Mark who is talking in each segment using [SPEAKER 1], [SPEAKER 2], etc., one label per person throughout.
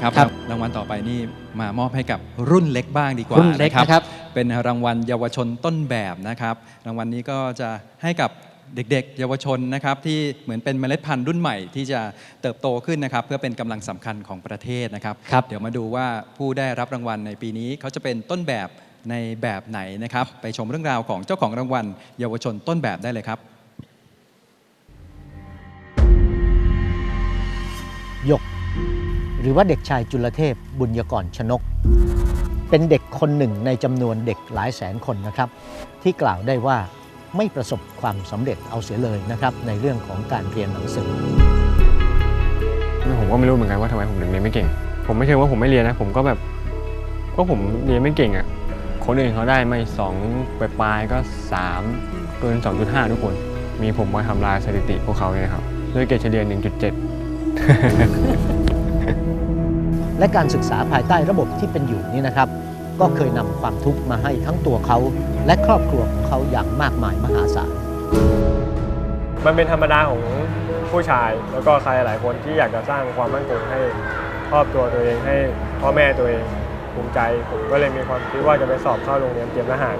[SPEAKER 1] นะครับ
[SPEAKER 2] ครับ
[SPEAKER 1] รางวัลต่อไปนี่มามอบให้กับรุ่นเล็กบ้างดีกว่า
[SPEAKER 2] รุ่นเล็กนะครับ
[SPEAKER 1] เป็นรางวัลเยาวชนต้นแบบนะครับ รางวัลนี้ก็จะให้กับเด็กๆ เยาวชนนะครับที่เหมือนเป็นเมล็ดพันธุ์รุ่นใหม่ที่จะเติบโตขึ้นนะครับ เพื่อเป็นกำลังสำคัญของประเทศนะครับ
[SPEAKER 2] ครับ
[SPEAKER 1] เดี๋ยวมาดูว่าผู้ได้รับรางวัลในปีนี้เขาจะเป็นต้นแบบในแบบไหนนะครับ ไปชมเรื่องราวของเจ้าของรางวัล เยาวชนต้นแบบได้เลยครับ
[SPEAKER 2] หยก หรือว่าเด็กชายจุลเทพบุญยกรชนก เป็นเด็กคนหนึ่งในจำนวนเด็กหลายแสนคนนะครับ ที่กล่าวได้ว่าไม่ประสบความสำเร็จเอาเสียเลยนะครับ ในเรื่องของการเรียนหนังสือ
[SPEAKER 3] ผมก็ไม่รู้เหมือนกันว่าทำไมผมถึงเรียนไม่เก่ง ผมไม่เชิงว่าผมไม่เรียนนะ ผมก็แบบก็ผมเรียนไม่เก่งอะคนอื่นเขาได้ไม่สองปลายก็สามเกิน 2.5 ทุกคน มีผมมาทำลายสถิติพวกเขาเนี่ยครับ ด้วยเกรดเฉลี่ย1.7
[SPEAKER 2] และการศึกษาภายใต้ระบบที่เป็นอยู่นี่นะครับ ก็เคยนำความทุกข์มาให้ทั้งตัวเขา และครอบครัวของเขาอย่างมากมายมหาศาล
[SPEAKER 3] มันเป็นธรรมดาของผู้ชาย แล้วก็ใครหลายคนที่อยากจะสร้างความมั่นคงให้ครอบครัวตัวเองให้พ่อแม่ตัวเองภูมิใจ ผมก็เลยมีความคิดว่าจะไปสอบเข้าโรงเรียนเตรียมทหาร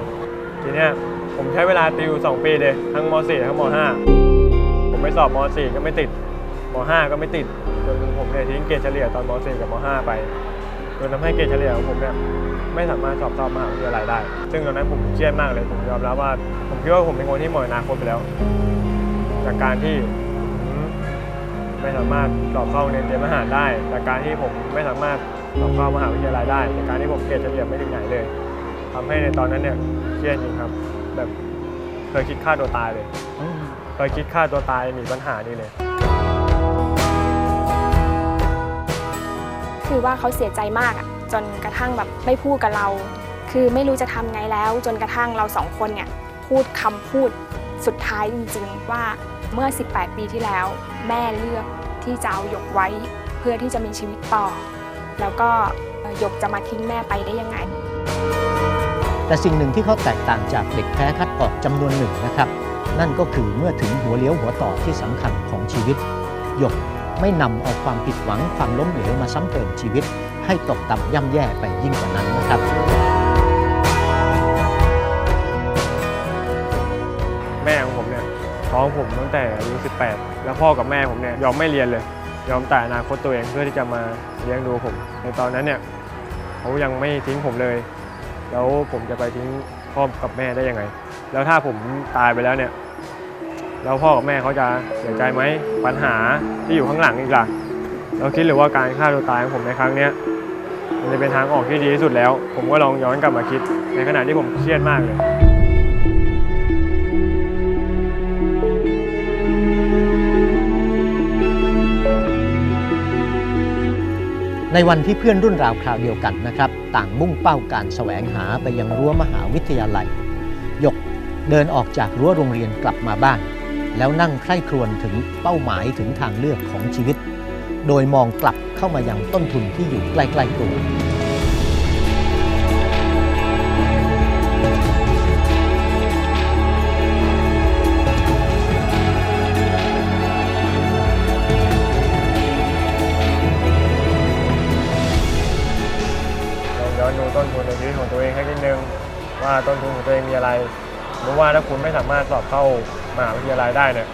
[SPEAKER 3] ทีเนี้ยผมใช้เวลาติว 2 ปีเลยทั้งม .4 ทั้งม .5 ผมไปสอบม .4 ก็ไม่ติดม .5 ก็ไม่ติด นผมเนี่ยทิ้งเกรดเฉลี่ยตอนม .4 กับม .5 ไปจนทำให้เกรดเฉลี่ยของผมเนี่ยไม่สามารถสอบเข้ามหาวิทยาลัยได้ ซึ่งตอนนั้นผมเครียดมากเลย ผมยอมรับว่า ผมคิดว่าผมเป็นคนที่หมดอนาคตไปแล้ว จากการที่ผมไม่สามารถสอบเข้าโรงเรียนเตรียมทหารได้ จากการที่ผมไม่สามารถสอบเข้ามหาวิทยาลัยได้ จากการที่ผมเกรดเฉลี่ยไม่ถึงไหนเลยทำให้ในตอนนั้นเนี่ยเครียดจริงครับ แบบเคยคิดฆ่าตัวตายเลย เคยคิดฆ่าตัวตายหนีปัญหานี่เลย
[SPEAKER 4] คือว่าเขาเสียใจมากจนกระทั่งแบบไม่พูดกับเรา คือไม่รู้จะทำไงแล้ว จนกระทั่งเราสองคนเนี่ยพูดคำพูดสุดท้ายจริง ๆ ว่าเมื่อ 18 ปีที่แล้ว แม่เลือกที่จะเอาหยกไว้ เพื่อที่จะมีชีวิตต่อ แล้วก็หยกจะมาทิ้งแม่ไปได้ยังไง
[SPEAKER 2] แต่สิ่งหนึ่งที่เขาแตกต่างจากเด็กแพ้คัดออกจำนวนหนึ่งนะครับ นั่นก็คือเมื่อถึงหัวเลี้ยวหัวต่อที่สำคัญของชีวิตหยก ไม่นำเอาความผิดหวังความล้มเหลวมาซ้ำเติมชีวิต ให้ตกต่ำย่ำแย่ไปยิ่งกว่านั้นนะครับ
[SPEAKER 3] แม่ของผมเนี่ยท้องผมตั้งแต่อายุ 18 แล้วพ่อกับแม่ผมเนี่ยยอมไม่เรียนเลย ยอมแต่อนาคตตัวเองเพื่อที่จะมาเลี้ยงดูผม ในตอนนั้นเนี่ยเขายังไม่ทิ้งผมเลย แล้วผมจะไปทิ้งพ่อกับแม่ได้ยังไง แล้วถ้าผมตายไปแล้วเนี่ย แล้วพ่อกับแม่เขาจะเสียใจไหมปัญหาที่อยู่ข้างหลังอีกล่ะเราคิดหรือว่าการฆ่าตัวตายของผมในครั้งเนี้ยมันจะเป็นทางออกที่ดีที่สุดแล้ว ผมก็ลองย้อนกลับมาคิด ในขณะที่ผมเครียดมากเลย
[SPEAKER 2] ในวันที่เพื่อนรุ่นราวคราวเดียวกันนะครับ ต่างมุ่งเป้าการแสวงหาไปยังรั้วมหาวิทยาลัย หยกเดินออกจากรั้วโรงเรียนกลับมาบ้าน แล้วนั่งใคร่ครวญถึงเป้าหมายถึงทางเลือกของชีวิต โดยมองกลับเข้ามายังต้นทุนที่อยู่ใกล้ๆตัว
[SPEAKER 3] ลองย้อนดูต้นทุนในชีวิตของตัวเองให้นิดนึงว่าต้นทุนของตัวเองมีอะไรหรือว่าถ้าคุณไม่สามารถสอบเข้า มหาวิทยาลัยได้เนี่ย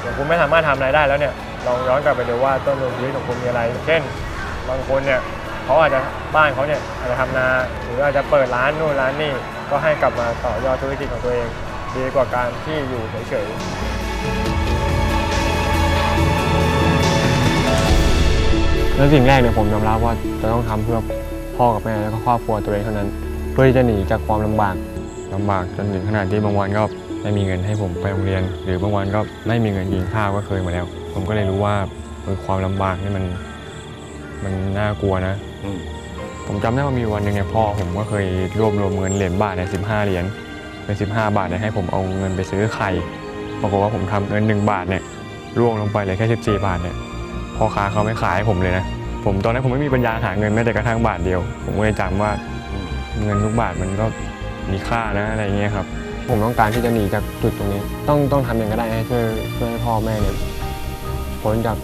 [SPEAKER 3] เดี๋ยวคุณไม่สามารถทำอะไรได้แล้วเนี่ยลองย้อนกลับไปดูว่าต้นทุนชีวิตของคุณมีอะไร เช่น บางคนเนี่ยเขาอาจจะบ้านเขาเนี่ยอาจจะทำนาหรืออาจจะเปิดร้านนู่นร้านนี่ก็ให้กลับมาต่อยอดธุรกิจของตัวเอง ดีกว่าการที่อยู่เฉยๆแล้วสิ่งแรกเนี่ยผมยอมรับว่าจะต้องทำเพื่อพ่อกับแม่แล้วก็ครอบครัวตัวเองเท่านั้น เพื่อที่จะหนีจากความลำบากลำบากจนถึงขนาดที่บางวันก็ ไม่มีเงินให้ผมไปโรงเรียน หรือบางวันก็ไม่มีเงินกินข้าวก็เคยมาแล้ว ผมก็เลยรู้ว่าเออความลำบากนี่มันมันน่ากลัวนะผมจำได้ว่ามีวันหนึ่งเนี่ยพ่อผมก็เคยรวบรวมเงินเหรียญบาทเนี่ยสิเหรียญเป็น 15 บาทเนี่ยให้ผมเอาเงินไปซื้อไข่ปรากฏว่าผมทำเงิน 1 บาทเนี่ยร่วงลงไปเหลยแค่14 บาทเนี่ยพ่อค้าเขาไม่ขายให้ผมเลยนะ ผมตอนนั้นผมไม่มีปัญญาหาเงินแม้แต่กระทั่งบาทเดียว ผมก็เลยจำว่าเงินทุกบาทมันก็มีค่านะอะไรเงี้ยครับ ผมต้องการที่จะหนีจากจุดตรงนี้ ต้องต้องทำอย่างก็ได้ให้ช่วยช่วยให้พ่อแม่เนี่ยพ้นจาก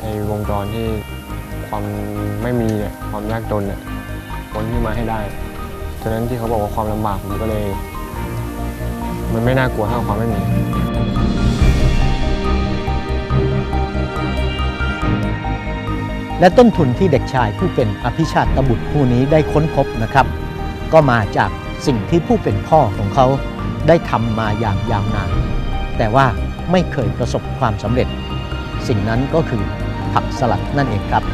[SPEAKER 3] ไอ้วงจรที่ค
[SPEAKER 5] วามไม่มีเนี่ยความยากจนเนี่ยคนที่มาให้ได้ฉะนั้นที่เขาบอกว่าความลำบากผมก็เลย มันไม่น่ากลัวเท่าความไม่มี
[SPEAKER 2] และต้นทุนที่เด็กชายผู้เป็นอภิชาติบุตรผู้นี้ได้ค้นพบนะครับ ก็มาจากสิ่งที่ผู้เป็นพ่อของเขา ได้ทำมาอย่างยาวนาน แต่ว่าไม่เคยประสบความสำเร็จ สิ่งนั้นก็คือผักสลัดนั่นเองครับ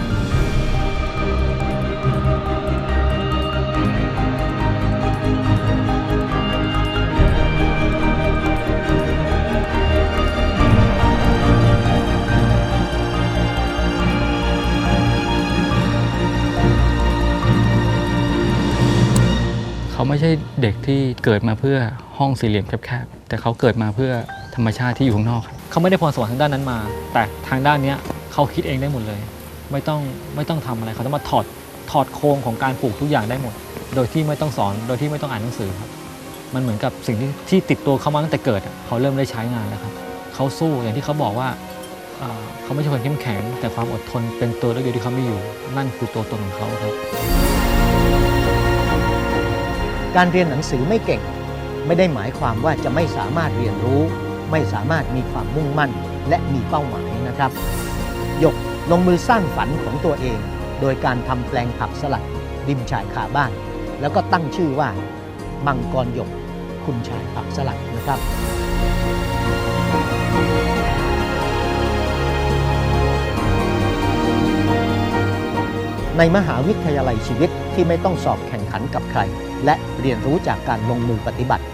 [SPEAKER 6] ไม่ใช่เด็กที่เกิดมาเพื่อห้องสี่เหลี่ยมแคบๆแต่เขาเกิดมาเพื่อธรรมชาติที่อยู่ข้างนอกครับ
[SPEAKER 7] เขาไม่ได้พรสวรรค์ทางด้านนั้นมา แต่ทางด้านเนี้ยเขาคิดเองได้หมดเลย ไม่ต้องไม่ต้องทำอะไรเขาต้องมาถอดถอดโครงของการปลูกทุกอย่างได้หมด โดยที่ไม่ต้องสอนโดยที่ไม่ต้องอ่านหนังสือครับมันเหมือนกับสิ่งที่ที่ติดตัวเขามาตั้งแต่เกิดเขาเริ่มได้ใช้งานแล้วครับเขาสู้อย่างที่เขาบอกว่าเอ่อเขาไม่ใช่คนเข้มแข็ง แต่ความอดทนเป็นตัวเลือกเดียวที่เขาไม่อยู่ นั่นคือตัวตนของเขาครับ
[SPEAKER 2] การเรียนหนังสือไม่เก่ง ไม่ได้หมายความว่าจะไม่สามารถเรียนรู้ ไม่สามารถมีความมุ่งมั่น และมีเป้าหมายนะครับหยกลงมือสร้างฝันของตัวเอง โดยการทำแปลงผักสลัดริมชายคาบ้าน แล้วก็ตั้งชื่อว่า มังกรหยกคุณชายผักสลัดนะครับในมหาวิทยาลัยชีวิตที่ไม่ต้องสอบแข่งขันกับใคร และเรียนรู้จากการลงมือปฏิบัติ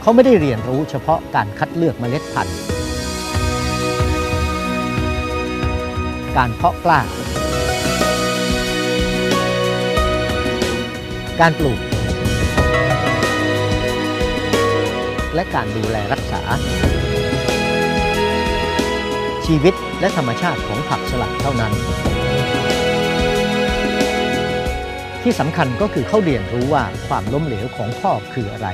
[SPEAKER 2] เขาไม่ได้เรียนรู้เฉพาะการคัดเลือกเมล็ดพันธุ์ การเพาะกล้า การปลูก และการดูแลรักษา ชีวิตและธรรมชาติของผักสลัดเท่านั้น ที่สำคัญก็คือเขาเรียนรู้ว่าความล้มเหลวของพ่อคืออะไร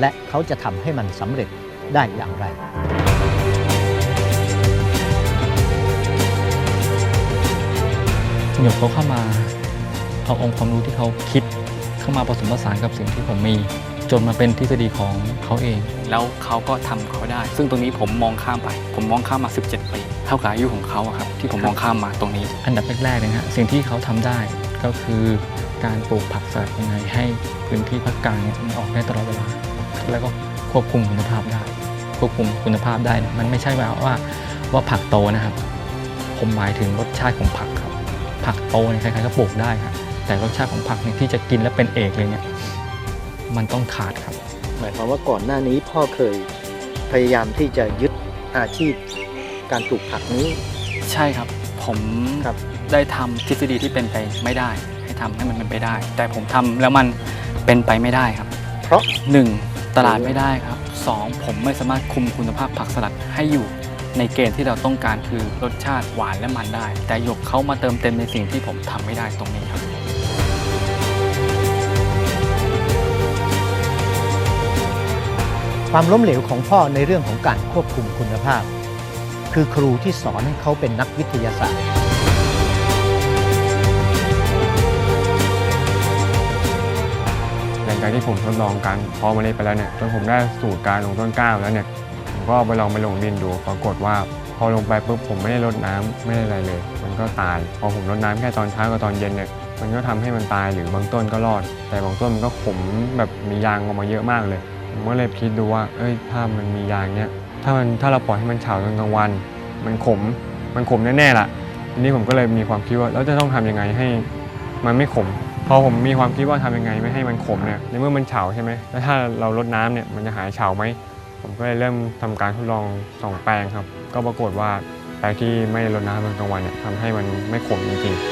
[SPEAKER 2] และเขาจะทำให้มันสำเร็จได้อย่างไร
[SPEAKER 6] หยกเขาเข้ามาเอาองค์ความรู้ที่เขาคิดเข้ามาผสมผสานกับสิ่งที่ผมมี จนมาเป็นทฤษฎีของเขาเอง
[SPEAKER 8] แล้วเขาก็ทำเขาได้ ซึ่งตรงนี้ผมมองข้ามไป ผมมองข้ามมา 17 ปี เท่ากับอายุของเขาอะครับ ที่ผมมองข้ามมาตรงนี้
[SPEAKER 6] อันดับแรกๆเลยนะฮะสิ่งที่เขาทำได้ก็คือ การปลูกผักสลัดยังไงให้พื้นที่ภาคกลางเนี่ยมันออกได้ตลอดเวลา แล้วก็ควบคุมคุณภาพได้ ควบคุมคุณภาพได้เนี่ยมันไม่ใช่ว่าว่าว่าผักโตนะครับ ผมหมายถึงรสชาติของผักครับ ผักโตเนี่ยใครๆก็ปลูกได้ครับแต่รสชาติของผักเนี่ยที่จะกินแล้วเป็นเอกเลยเนี่ยมันต้องขาดครับ
[SPEAKER 2] หมายความว่าก่อนหน้านี้พ่อเคยพยายามที่จะยึดอาชีพการปลูกผักนี้
[SPEAKER 8] ใช่ครับ ผม
[SPEAKER 2] ครับ
[SPEAKER 8] ได้ทำทฤษฎีที่เป็นไปไม่ได้ให้ ทำให้มันเป็นไปได้ แต่ผมทำแล้วมันเป็นไปไม่ได้ครับ
[SPEAKER 2] เพราะ
[SPEAKER 8] หนึ่งตลาดไม่ได้ครับสองผมไม่สามารถคุมคุณภาพผักสลัดให้อยู่ในเกณฑ์ที่เราต้องการคือรสชาติหวานและมันได้ แต่หยกเขามาเติมเต็มในสิ่งที่ผมทำไม่ได้ตรงนี้ครับ
[SPEAKER 2] ความล้มเหลวของพ่อในเรื่องของการควบคุมคุณภาพ คือครูที่สอนให้เขาเป็นนักวิทยาศาสตร์
[SPEAKER 5] หลังจากที่ผมทดลองการเพาะเมล็ดไปแล้วเนี่ยจนผมได้สูตรการลงต้นกล้าแล้วเนี่ยผมก็ไปลองไปลงดินดูปรากฏว่า พอลงไปปุ๊บผมไม่ได้รดน้ำไม่ได้อะไรเลย มันก็ตาย พอผมรดน้ำแค่ตอนเช้ากับตอนเย็นเนี่ยมันก็ทำให้มันตายหรือบางต้นก็รอด แต่บางต้นมันก็ขมแบบมียางออกมาเยอะมากเลยผมก็เลยคิดดูว่า เอ้ยถ้ามันมียางเนี่ยถ้ามันถ้าเราปล่อยให้มันเฉาตอนกลางวัน มันขมมันขมแน่ๆล่ะทีนี้ผมก็เลยมีความคิดว่าแล้วจะต้องทำยังไงให้มันไม่ขม พอผมมีความคิดว่าทำยังไงไม่ให้มันขมเนี่ยในเมื่อมันเฉาใช่ไหมแล้วถ้าเราลดน้ำเนี่ยมันจะหายเฉาไหมผมก็เลยเริ่มทำการทดลองสองแปลงครับ ก็ปรากฏว่าแปลงที่ไม่รดน้ำตอนกลางวันเนี่ยทำให้มันไม่ขมจริงๆ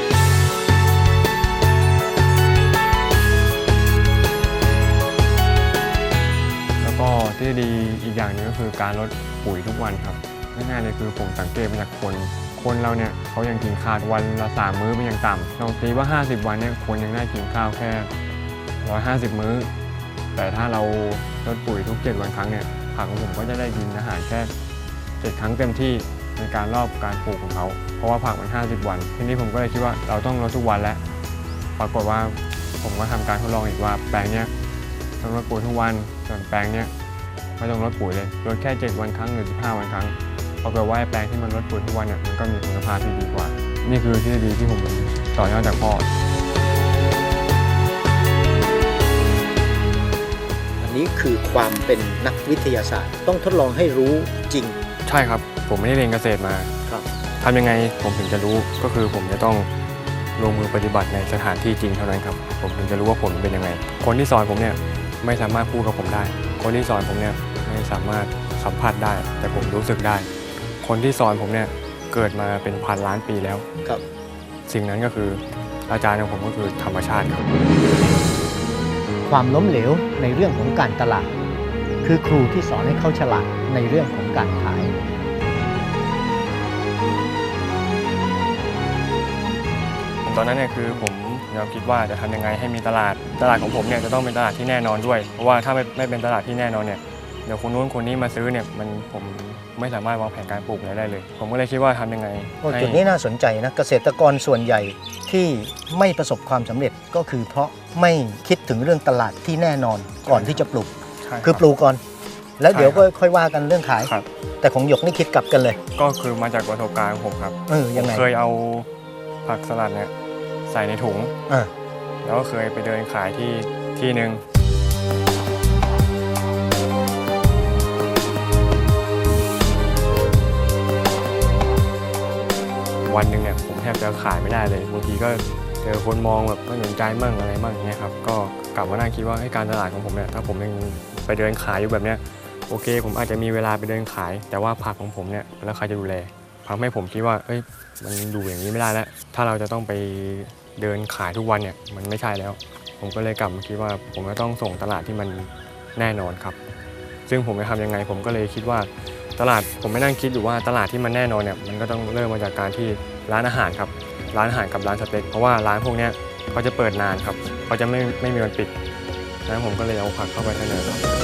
[SPEAKER 5] แล้วก็ที่ดีอีกอย่างหนึงก็คือการลดปุ๋ยทุกวันครับง่ายๆเลยคือผมสังเกตมาจากคน คนเราเนี่ยเขายังกินขาววันละสามมื้อเป็นอย่างต่ำลองตีว่า 50 วันเนี่ยคนยังได้กินข้าวแค่ 150 มื้อ แต่ถ้าเราลดปุ๋ยทุก 7 วันครั้งเนี่ยผักของผมก็จะได้กินอาหารแค่ 7 ครั้งเต็มที่
[SPEAKER 3] ในการรอบการปลูกของเขา เพราะว่าผักมัน 50 วัน ทีนี้ผมก็เลยคิดว่าเราต้องลดทุกวันแล้ว ปรากฏว่าผมก็ทำการทดลองอีกว่าแปลงเนี้ยต้องลดปุ๋ยทุกวันส่วนแปลงเนี้ยไม่ต้องลดปุ๋ยเลยลดแค่ 7 วันครั้งหรือ 15 วันครั้ง ปรากฏว่าไอ้แปลงที่มันลดปุ๋ยทุกวันเนี่ยมันก็มีคุณภาพที่ดีกว่า นี่คือทฤษฎีที่ผมต่อยอดจากพ่อ
[SPEAKER 2] อันนี้คือความเป็นนักวิทยาศาสตร์ ต้องทดลองให้รู้จริง
[SPEAKER 3] ใช่ครับ ผมไม่ได้เรียนเกษตรมา
[SPEAKER 2] ครับ
[SPEAKER 3] ทำยังไงผมถึงจะรู้ก็คือผมจะต้องลงมือปฏิบัติในสถานที่จริงเท่านั้นครับ ผมถึงจะรู้ว่าผลเป็นยังไง คนที่สอนผมเนี่ยไม่สามารถพูดกับผมได้ คนที่สอนผมเนี่ยไม่สามารถสัมผัสได้ แต่ผมรู้สึกได้ คนที่สอนผมเนี่ยเกิดมาเป็นพันล้านปีแล้ว
[SPEAKER 2] ครับ
[SPEAKER 3] สิ่งนั้นก็คืออาจารย์ของผมก็คือธรรมชาติครับ
[SPEAKER 2] ความล้มเหลวในเรื่องของการตลาด คือครูที่สอนให้เขาฉลาดในเรื่องของการขาย
[SPEAKER 3] ตอนนั้นเนี่ยคือผมยอมคิดว่าจะทำยังไงให้มีตลาด ตลาดของผมเนี่ยจะต้องเป็นตลาดที่แน่นอนด้วย เพราะว่าถ้าไม่ไม่เป็นตลาดที่แน่นอนเนี่ย เดี๋ยวคนนู้นคนนี้มาซื้อเนี่ยมันผมไม่สามารถวางแผนการปลูกอะไรได้เลย ผมก็เลยคิดว่าทำยังไง
[SPEAKER 2] โอ้
[SPEAKER 3] ให้
[SPEAKER 2] จุดนี้น่าสนใจนะเกษตรกรส่วนใหญ่ที่ไม่ประสบความสำเร็จก็คือเพราะไม่คิดถึงเรื่องตลาดที่แน่นอนก่อนที่จะปลูก
[SPEAKER 3] ใช่
[SPEAKER 2] คือ
[SPEAKER 3] รับ
[SPEAKER 2] ปลูกก่อน แล้ว
[SPEAKER 3] ใช่
[SPEAKER 2] เดี๋ยวก็
[SPEAKER 3] ครับ
[SPEAKER 2] ค่อยว่ากันเรื่องขาย
[SPEAKER 3] ครับ
[SPEAKER 2] แต่ของหยกนี่คิดกลับกันเลย
[SPEAKER 3] ก็คือมาจากประสบการณ์ของผมครับ
[SPEAKER 2] เออยังไง
[SPEAKER 3] ผมเคยเอาผักสลัดเนี่ยใส่ในถุง
[SPEAKER 2] อ่า
[SPEAKER 3] แล้วก็เคยไปเดินขายที่ที่หนึ่ง วันหนึ่งเนี่ยผมแทบจะขายไม่ได้เลยบางทีก็เจอคนมองแบบไม่สนใจมั่งอะไรมั่งอย่างเงี้ยครับก็กลับมานั่งคิดว่าให้การตลาดของผมเนี่ยถ้าผมยังไปเดินขายอยู่แบบเนี้ยโอเค ผมอาจจะมีเวลาไปเดินขาย แต่ว่าผักของผมเนี่ยแล้วใครจะดูแลทำให้ผมคิดว่าเอ้ยมันดูอย่างนี้ไม่ได้แล้วถ้าเราจะต้องไปเดินขายทุกวันเนี่ยมันไม่ใช่แล้ว ผมก็เลยกลับมาคิดว่าผมจะต้องส่งตลาดที่มันแน่นอนครับ ซึ่งผมจะทำยังไงผมก็เลยคิดว่า ตลาดผมไม่นั่งคิดอยู่ว่าตลาดที่มันแน่นอนเนี่ยมันก็ต้องเริ่มมาจากการที่ร้านอาหารครับ ร้านอาหารกับร้านสเต็กเพราะว่าร้านพวกนี้เขาจะเปิดนานครับเขาจะไม่ไม่มีวันปิดดังนั้นผมก็เลยเอาผักเข้าไปเสนอครับ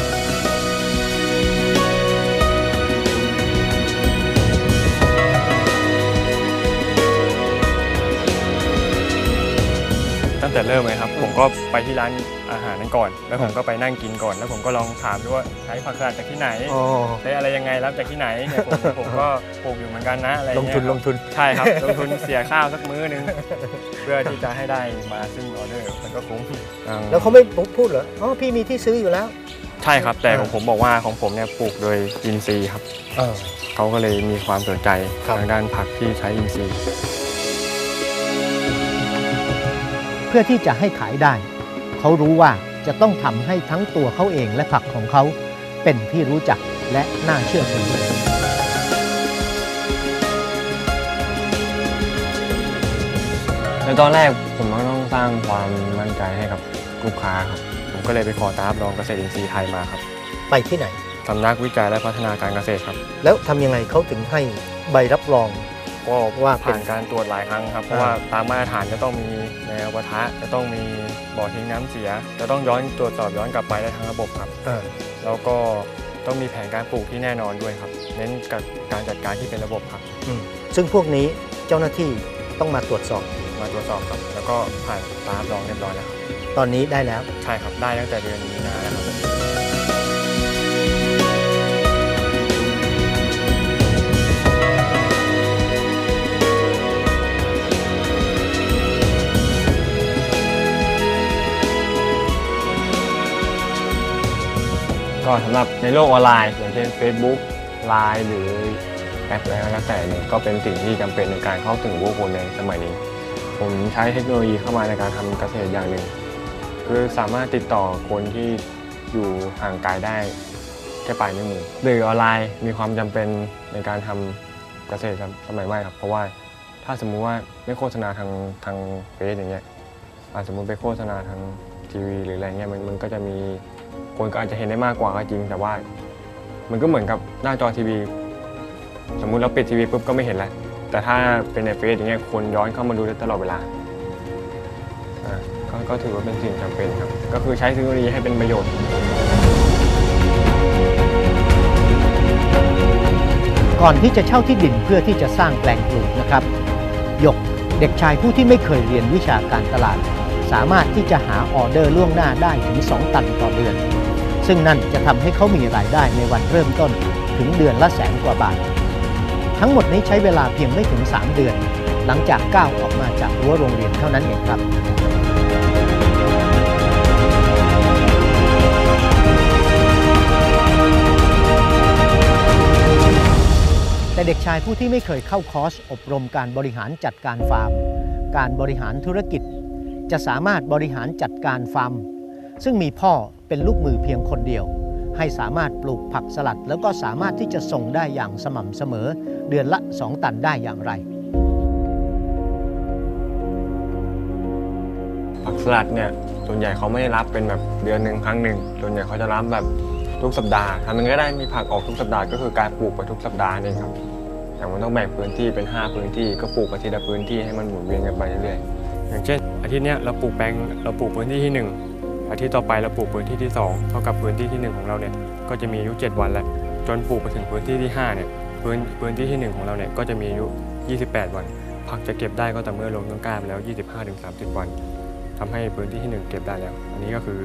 [SPEAKER 3] งแต่เริ่มเลยครับ ผมก็ไปที่ร้านอาหารนั้นก่อน แล้วผมก็ไปนั่งกินก่อน แล้วผมก็ลองถามด้วยว่าใช้ผักสลัดจากที่ไหน
[SPEAKER 2] อ๋อ
[SPEAKER 3] ได้อะไรยังไงรับจากที่ไหนเนี่ยผมผมก็ปลูกอยู่เหมือนกันนะอะไร
[SPEAKER 2] ลง
[SPEAKER 3] เงี้ย
[SPEAKER 2] ทุน
[SPEAKER 3] ครับ
[SPEAKER 2] ลงทุน
[SPEAKER 3] ใช่ครับลงทุนเสียข้าวสักมื้อหนึงเพื่อที่จะให้ได้มาซึ่งออเดอร์มันก็คุ้มอ่า
[SPEAKER 2] แล้วเขาไม่พูดเหรออ๋อพี่มีที่ซื้ออยู่แล้ว
[SPEAKER 3] ใช่ครับ แต่
[SPEAKER 2] อ่า
[SPEAKER 3] ของผมบอกว่าของผมเนี่ยปลูกโดยอินทรีย์ครับ
[SPEAKER 2] เออ
[SPEAKER 3] เขาก็เลยมีความสนใจ
[SPEAKER 2] ครับ
[SPEAKER 3] ทางด้านผักที่ใช้อินทรีย์
[SPEAKER 2] พื่อที่จะให้ขายได้ เขารู้ว่าจะต้องทำให้ทั้งตัวเขาเองและผักของเขาเป็นที่รู้จักและน่าเชื่อถือ
[SPEAKER 3] ในตอนแรกผมก็ต้องสร้างความมั่นใจให้กับลูกค้าครับ ผมก็เลยไปขอตารับรองเกษตรอินทรีย์ไทยมาครับ
[SPEAKER 2] ไปที่ไหน
[SPEAKER 3] สำนักวิจัยและพัฒนาการเกษตรครับ
[SPEAKER 2] แล้วทำยังไงเขาถึงให้ใบรับรอง
[SPEAKER 3] ก็
[SPEAKER 2] ว่าเป็น
[SPEAKER 3] ผ่านการตรวจหลายครั้งครับ เพราะ
[SPEAKER 2] อ่า
[SPEAKER 3] ว่าตามมาตรฐานจะต้องมีแนวปะทะจะต้องมีบ่อทิ้งน้ำเสีย จะต้องย้อนตรวจสอบย้อนกลับไปได้ทั้งระบบครับ
[SPEAKER 2] เออ
[SPEAKER 3] แล้วก็ต้องมีแผนการปลูกที่แน่นอนด้วยครับ เน้นกับการจัดการที่เป็นระบบครับ
[SPEAKER 2] อืมซึ่งพวกนี้เจ้าหน้าที่ต้องมาตรวจสอบ
[SPEAKER 3] มาตรวจสอบครับ แล้วก็ผ่านตามรองเรียบร้อยแล้วครับ
[SPEAKER 2] ตอนนี้ได้แล้ว
[SPEAKER 3] ใช่ครับได้ตั้งแต่เดือนมีนาแล้วครับ
[SPEAKER 5] ก็สำหรับในโลกออนไลน์ อย่างเช่น Facebook Line หรือแอปอะไรก็แล้วแต่เนี่ยก็เป็นสิ่งที่จำเป็นในการเข้าถึงผู้คนในสมัยนี้ ผมใช้เทคโนโลยีเข้ามาในการทำเกษตรอย่างหนึ่ง คือสามารถติดต่อคนที่อยู่ห่างไกลได้แค่ปลายนิ้วมือหรือออนไลน์มีความจำเป็นในการทำเกษตรสมัยใหม่ครับ เพราะว่าถ้าสมมุติว่าไม่โฆษณาทางทางเฟซอย่างเงี้ยอะสมมุติไปโฆษณาทางทีวีหรืออะไรเงี้ยมันมันก็จะมี คนก็อาจจะเห็นได้มากกว่าก็จริง แต่ว่ามันก็เหมือนกับหน้าจอทีวี สมมุติเราปิดทีวีปุ๊บก็ไม่เห็นแล้วแต่ถ้าเป็นในเฟซอย่างเงี้ยคนย้อนเข้ามาดูได้ตลอดเวลาอ่าก็ก็ถือว่าเป็นสิ่งจำเป็นครับ ก็คือใช้เทคโนโลยีให้เป็นประโยชน์
[SPEAKER 2] กก่อนที่จะเช่าที่ดินเพื่อที่จะสร้างแปลงปลูกนะครับหยกเด็กชายผู้ที่ไม่เคยเรียนวิชาการตลาด สามารถที่จะหาออเดอร์ล่วงหน้าได้ถึง 2 ตันต่อเดือน ซึ่งนั่นจะทำให้เขามีรายได้ในวันเริ่มต้นถึงเดือนละแสนกว่าบาท ทั้งหมดนี้ใช้เวลาเพียงไม่ถึง 3 เดือน หลังจากก้าวออกมาจากรั้วโรงเรียนเท่านั้นเองครับแต่เด็กชายผู้ที่ไม่เคยเข้าคอร์สอบรมการบริหารจัดการฟาร์ม การบริหารธุรกิจ จะสามารถบริหารจัดการฟาร์ม ซึ่งมีพ่อ เป็นลูกมือเพียงคนเดียว ให้สามารถปลูกผักสลัด แล้วก็สามารถที่จะส่งได้อย่างสม่ำเสมอ เดือนละ 2 ตันได้อย่างไร
[SPEAKER 5] ผักสลัดเนี่ยส่วนใหญ่เขาไม่ได้รับเป็นแบบเดือนหนึ่งครั้งหนึ่งส่วนใหญ่เขาจะรับแบบทุกสัปดาห์ทำยังก็ได้มีผักออกทุกสัปดาห์ก็คือการปลูกไปทุกสัปดาห์นี่ครับอย่างมันต้องแบ่งพื้นที่เป็น 5 พื้นที่ก็ปลูกไปทีละพื้นที่ให้มันหมุนเวียนกันไปเรื่อยๆ
[SPEAKER 3] อย่างเช่นอาทิตย์นี้เราปลูกแปลงเราปลูกพื้นที่ที่หนึ่ง อาทิตย์ต่อไปเราปลูกพื้นที่ที่สองเท่ากับพื้นที่ที่หนึ่งของเราเนี่ยก็จะมีอายุ 7 วันแล้วจนปลูกไปถึงพื้นที่ที่ห้าเนี่ยพื้นพื้นที่ที่หนึ่งของเราเนี่ยก็จะมีอายุ 28 วันผักจะเก็บได้ก็แต่อเมื่อลงต้นกล้าไปแล้ว 25-30 วันทำให้พื้นที่ที่หนึ่งเก็บได้แล้ว อันนี้ก็คือ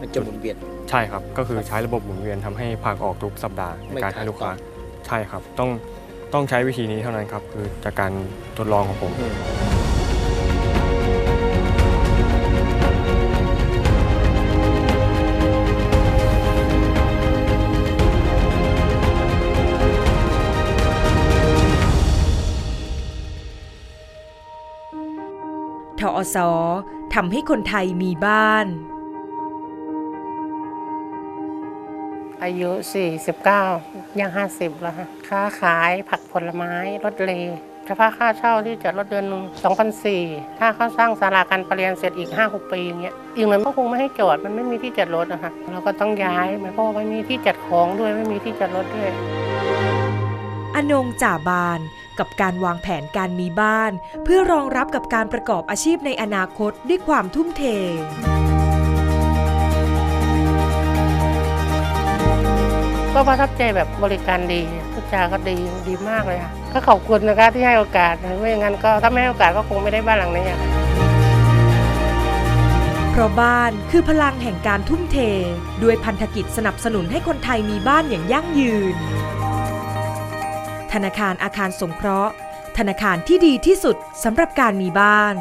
[SPEAKER 2] มันจะหมุนเวียน
[SPEAKER 3] ใช่ครับ ก็คือใช้ระบบหมุนเวียนทำให้ผักออกทุกสัปดาห์ใน
[SPEAKER 2] ไม่
[SPEAKER 3] การ
[SPEAKER 2] ขาด
[SPEAKER 3] ให้ลูกค้า
[SPEAKER 2] ตอน
[SPEAKER 3] ใช่ครับ ต้องต้องใช้วิธีนี้เท่านั้นครับ คือจากการทดลองของผม
[SPEAKER 9] ทอสทำให้คนไทยมีบ้าน
[SPEAKER 10] อายุ 49ยัง50 แล้วฮะค้าขายผักผลไม้รถเลเฉพาะค่าเช่าที่จอดรถเดือนหนึง2,400ถ้าเขาสร้างศาลาการประเรียนเสร็จอีก 5-6 ปีอย่างเงี้ย อีกหน่อยก็คงไม่ให้จอด มันไม่มีที่จอดรถนะคะเราก็ต้องย้ายมันเพราะว่าไม่มีที่จัดของด้วย ไม่มีที่จอดรถด้วย
[SPEAKER 9] อนงจ่าบาน กับการวางแผนการมีบ้าน เพื่อรองรับกับการประกอบอาชีพในอนาคตด้วยความทุ่มเท
[SPEAKER 10] ก็ประทับใจแบบบริการดีพูดจาก็ดีดีมากเลยค่ะ ก็ขอบคุณนะคะที่ให้โอกาสไม่อย่างนั้นก็ถ้าไม่ให้โอกาสก็คงไม่ได้บ้านหลังนี้อะ
[SPEAKER 9] เพราะบ้านคือพลังแห่งการทุ่มเท ด้วยพันธกิจสนับสนุนให้คนไทยมีบ้านอย่างยั่งยืน ธนาคารอาคารสงเคราะห์ ธนาคารที่ดีที่สุดสำหรับการมีบ้าน